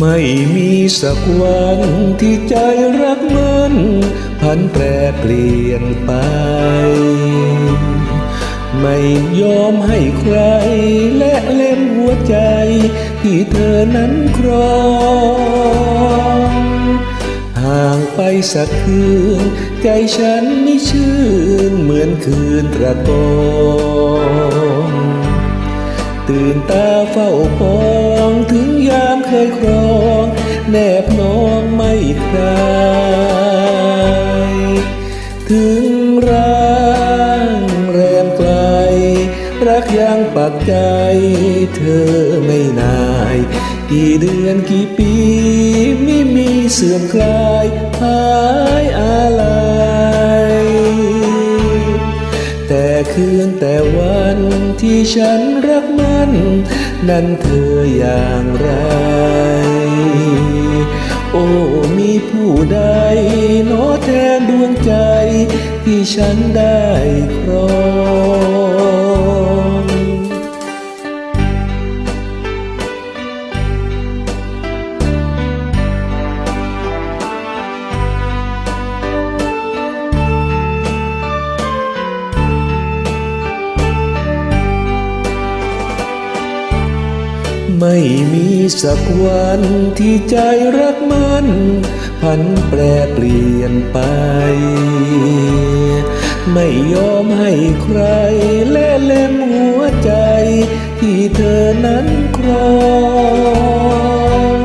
ไม่มีสักวันที่ใจรักมันพันแปรเปลี่ยนไป ไม่ยอมให้ใครและเล่มหัวใจที่เธอนั้นครองห่างไปสักคืน ใจฉันไม่ชื่นเหมือนคืนตระกอนตื่นตาเฝ้าปอง ถึงยามเคยครอง แนบน้องไม่คลายถึงร่างแรมไกล รักยังปักใจ เธอไม่นาย กี่เดือนกี่ปี ไม่มีเสื่อมคลายหายอะไรแต่คืนแต่วัน ที่ฉันรักมัน นั้นเธออย่างไร โอ้มีผู้ใดโนแทนดวงใจ ที่ฉันได้ ไม่มีสักวันที่ใจรักมันพันแปรเปลี่ยนไป ไม่ยอมให้ใครและเล่มหัวใจ ที่เธอนั้นครอง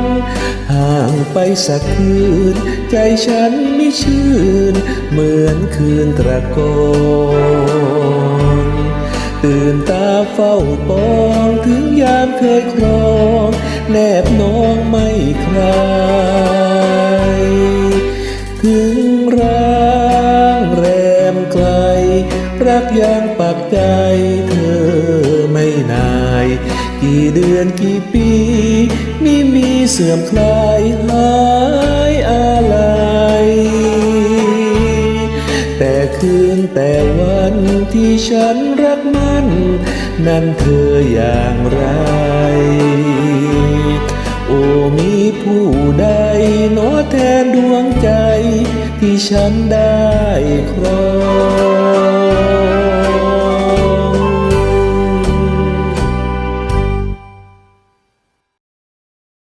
ห่างไปสักคืน ใจฉันไม่ชื่น เหมือนคืนตระกอนตื่นตาเฝ้าปอามเคยครองแนบน้องไม่คลายถึงร้างแรมไกล รักยังปักใจเธอไม่นาย กี่เดือนกี่ปีไม่มีเสื่อมคลายหา วันที่ฉันรักมัน นั้นเธออย่างไร โอ้มีผู้ใดโนอแทนดวงใจ ที่ฉันได้ครอง